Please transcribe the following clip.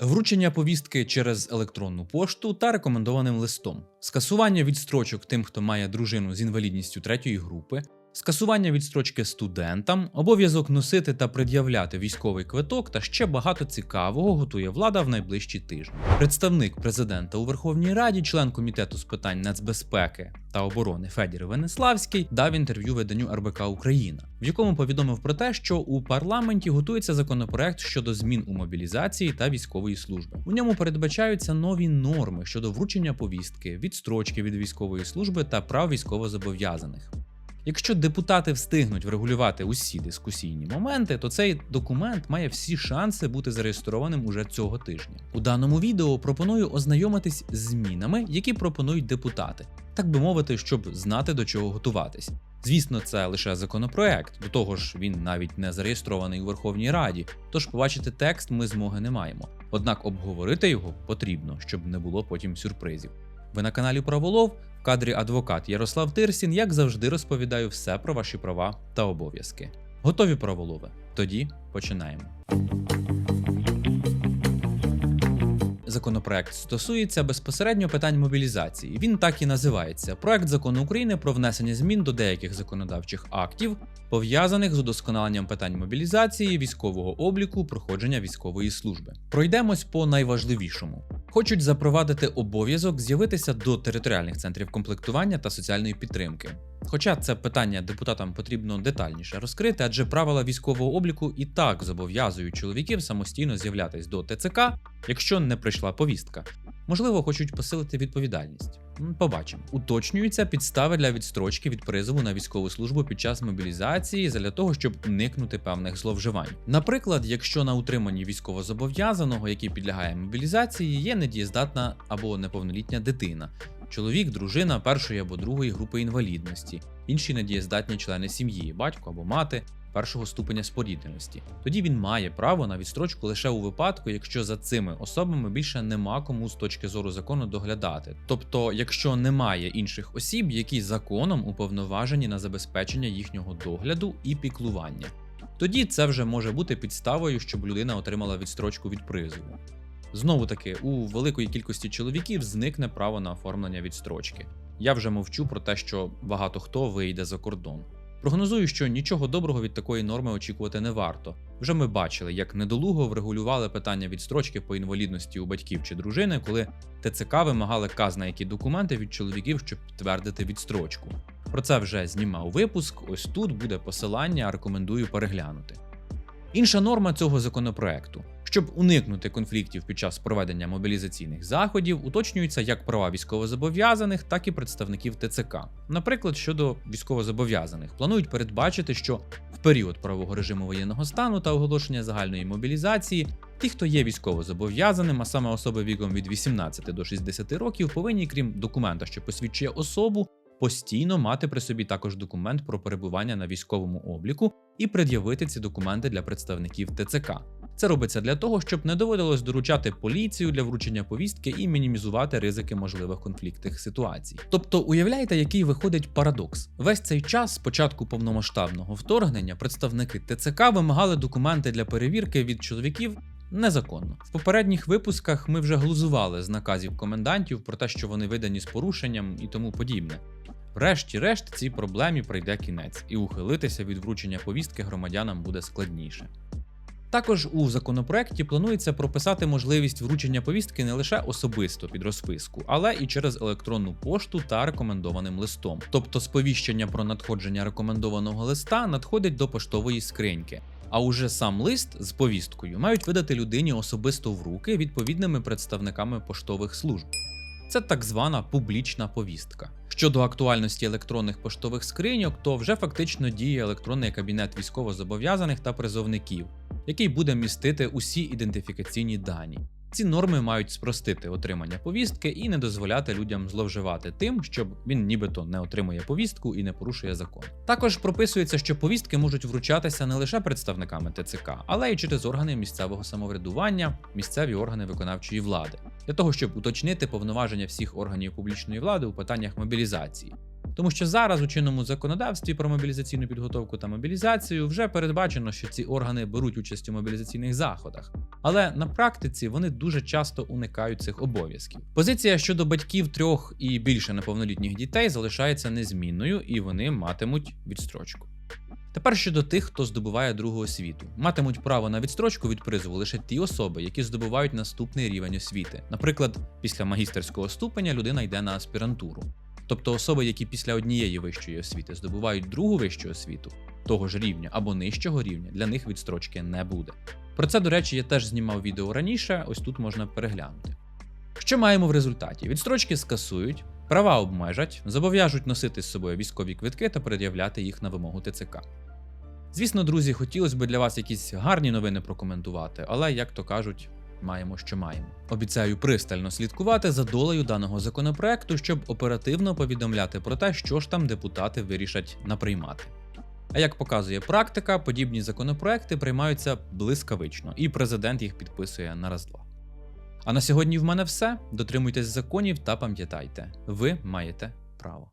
Вручення повістки через електронну пошту та рекомендованим листом, скасування відстрочок тим, хто має дружину з інвалідністю третьої групи, скасування відстрочки студентам, обов'язок носити та пред'являти військовий квиток та ще багато цікавого готує влада в найближчі тижні. Представник президента у Верховній Раді, член комітету з питань нацбезпеки та оборони Федір Венеславський дав інтерв'ю виданню РБК Україна, в якому повідомив про те, що у парламенті готується законопроект щодо змін у мобілізації та військової служби. У ньому передбачаються нові норми щодо вручення повістки, відстрочки від військової служби та прав військовозобов'язаних. Якщо депутати встигнуть врегулювати усі дискусійні моменти, то цей документ має всі шанси бути зареєстрованим уже цього тижня. У даному відео пропоную ознайомитись з змінами, які пропонують депутати, так би мовити, щоб знати до чого готуватись. Звісно, це лише законопроект, до того ж він навіть не зареєстрований у Верховній Раді, тож побачити текст ми змоги не маємо. Однак обговорити його потрібно, щоб не було потім сюрпризів. Ви на каналі Праволов, в кадрі адвокат Ярослав Тирсін, як завжди, розповідаю все про ваші права та обов'язки. Готові праволови? Тоді починаємо. Законопроект стосується безпосередньо питань мобілізації. Він так і називається: проект закону України про внесення змін до деяких законодавчих актів, пов'язаних з удосконаленням питань мобілізації, військового обліку, проходження військової служби. Пройдемось по найважливішому. Хочуть запровадити обов'язок з'явитися до територіальних центрів комплектування та соціальної підтримки. Хоча це питання депутатам потрібно детальніше розкрити, адже правила військового обліку і так зобов'язують чоловіків самостійно з'являтись до ТЦК, якщо не прийшла повістка. Можливо, хочуть посилити відповідальність. Побачимо. Уточнюються підстави для відстрочки від призову на військову службу під час мобілізації для того, щоб уникнути певних зловживань. Наприклад, якщо на утриманні військовозобов'язаного, який підлягає мобілізації, є недієздатна або неповнолітня дитина, чоловік, дружина першої або другої групи інвалідності, інші недієздатні члени сім'ї, батько або мати. Першого ступеня спорідненості. Тоді він має право на відстрочку лише у випадку, якщо за цими особами більше нема кому з точки зору закону доглядати. Тобто, якщо немає інших осіб, які законом уповноважені на забезпечення їхнього догляду і піклування. Тоді це вже може бути підставою, щоб людина отримала відстрочку від призову. Знову таки, у великої кількості чоловіків зникне право на оформлення відстрочки. Я вже мовчу про те, що багато хто вийде за кордон. Прогнозую, що нічого доброго від такої норми очікувати не варто. Вже ми бачили, як недолуго врегулювали питання відстрочки по інвалідності у батьків чи дружини, коли ТЦК вимагали казна які документи від чоловіків, щоб підтвердити відстрочку. Про це вже знімав випуск. Ось тут буде посилання, рекомендую переглянути. Інша норма цього законопроекту. Щоб уникнути конфліктів під час проведення мобілізаційних заходів, уточнюються як права військовозобов'язаних, так і представників ТЦК. Наприклад, щодо військовозобов'язаних, планують передбачити, що в період правового режиму воєнного стану та оголошення загальної мобілізації ті, хто є військовозобов'язаним, а саме особи віком від 18 до 60 років, повинні, крім документа, що посвідчує особу, постійно мати при собі також документ про перебування на військовому обліку і пред'явити ці документи для представників ТЦК. Це робиться для того, щоб не доводилось доручати поліцію для вручення повістки і мінімізувати ризики можливих конфліктних ситуацій. Тобто, уявляєте, який виходить парадокс? Весь цей час, з початку повномасштабного вторгнення, представники ТЦК вимагали документи для перевірки від чоловіків. Незаконно в попередніх випусках ми вже глузували з наказів комендантів про те, що вони видані з порушенням і тому подібне. Врешті-решт, цій проблемі прийде кінець, і ухилитися від вручення повістки громадянам буде складніше. Також у законопроекті планується прописати можливість вручення повістки не лише особисто під розписку, але і через електронну пошту та рекомендованим листом. Тобто сповіщення про надходження рекомендованого листа надходять до поштової скриньки. А уже сам лист з повісткою мають видати людині особисто в руки відповідними представниками поштових служб. Це так звана публічна повістка. Щодо актуальності електронних поштових скриньок, то вже фактично діє електронний кабінет військовозобов'язаних та призовників, який буде містити усі ідентифікаційні дані. Ці норми мають спростити отримання повістки і не дозволяти людям зловживати тим, щоб він нібито не отримує повістку і не порушує закон. Також прописується, що повістки можуть вручатися не лише представниками ТЦК, але й через органи місцевого самоврядування, місцеві органи виконавчої влади, для того, щоб уточнити повноваження всіх органів публічної влади у питаннях мобілізації. Тому що зараз у чинному законодавстві про мобілізаційну підготовку та мобілізацію вже передбачено, що ці органи беруть участь у мобілізаційних заходах, але на практиці вони дуже часто уникають цих обов'язків. Позиція щодо батьків трьох і більше неповнолітніх дітей залишається незмінною, і вони матимуть відстрочку. Тепер щодо тих, хто здобуває другу освіту, матимуть право на відстрочку від призову лише ті особи, які здобувають наступний рівень освіти. Наприклад, після магістерського ступеня людина йде на аспірантуру. Тобто особи, які після однієї вищої освіти здобувають другу вищу освіту, того ж рівня або нижчого рівня, для них відстрочки не буде. Про це, до речі, я теж знімав відео раніше, ось тут можна переглянути. Що маємо в результаті? Відстрочки скасують, права обмежать, зобов'яжуть носити з собою військові квитки та пред'являти їх на вимогу ТЦК. Звісно, друзі, хотілося б для вас якісь гарні новини прокоментувати, але, як то кажуть, маємо, що маємо. Обіцяю пристально слідкувати за долею даного законопроекту, щоб оперативно повідомляти про те, що ж там депутати вирішать наприймати. А як показує практика, подібні законопроекти приймаються блискавично, і президент їх підписує на раз-два. А на сьогодні в мене все. Дотримуйтесь законів та пам'ятайте, ви маєте право.